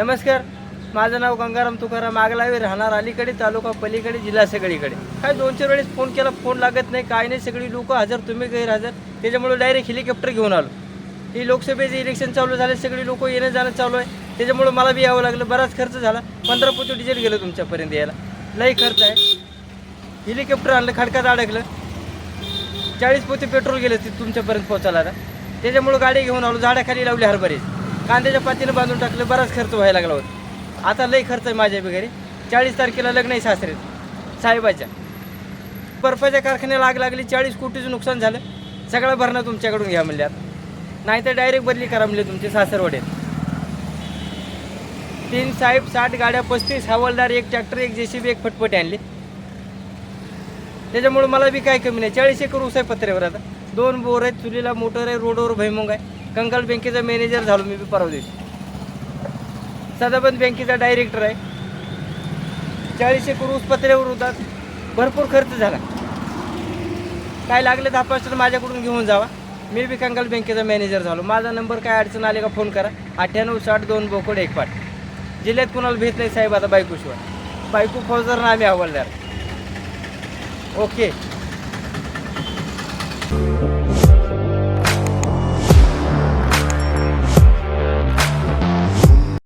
नमस्कार. माझं नाव गंगाराम तुकाराम आगलावी राहणार अलीकडे तालुका पलीकडे जिल्हा सगळीकडे. काय दोन चार वेळेस फोन केला फोन लागत नाही काय नाही सगळी लोक हजर तुम्ही गैरहजर त्याच्यामुळे डायरेक्ट हेलिकॉप्टर घेऊन आलो. ही लोकसभेचे इलेक्शन चालू झाले सगळी लोक येणं जाणं चालू आहे. त्याच्यामुळे मला बी यावं लागलं बराच खर्च झाला. पंधरा पोती डिझेल गेलं तुमच्यापर्यंत यायला. लई खर्च आहे. हेलिकॉप्टर आणलं खडकात अडकलं. चाळीस पोते पेट्रोल गेलं ते तुमच्यापर्यंत पोहोचायला आता. त्याच्यामुळं गाडी घेऊन आलो झाडाखाली लावली हरभरे कांद्याच्या पातीनं बांधून टाकलं बराच खर्च व्हायला लागला होता. आता लई खर्च आहे माझ्या घरी चाळीस तारखेला लग्न आहे सासरेत साहेबाच्या. बर्फाच्या कारखान्याला आग लागली चाळीस कोटीचं नुकसान झालं. सगळं भरणं तुमच्याकडून घ्या म्हणले आता. नाही तर डायरेक्ट बदली करा म्हणले तुमचे सासरवडे. तीन साहेब साठ गाड्या पस्तीस हवालदार एक ट्रॅक्टर एक जेसीबी एक फटफटी आणली. त्याच्यामुळे मला बी काय कमी नाही. चाळीस एकर ऊस आहे पत्र्यावर आता. दोन बोर आहेत चुलीला मोटर आहे रोडवर भैमुंग आहे. कंकाल बँकेचा मॅनेजर झालो मी बी परवा दिवशी. सदाबंद बँकेचा डायरेक्टर आहे. चाळीस एकर ऊस पत्र्यावर होतात भरपूर खर्च झाला. काय लागले दहा पाच माझ्याकडून घेऊन जावा. मी बी कंकाल बँकेचा मॅनेजर झालो. माझा नंबर काय अडचण आले का फोन करा. अठ्ठ्याण्णव साठ दोन बोकोड एक पाठ. जिल्ह्यात कुणाला भेट नाही साहेब आता बायकोशिवाय. बायको फौजदार ना आम्ही अहवालदार ओके.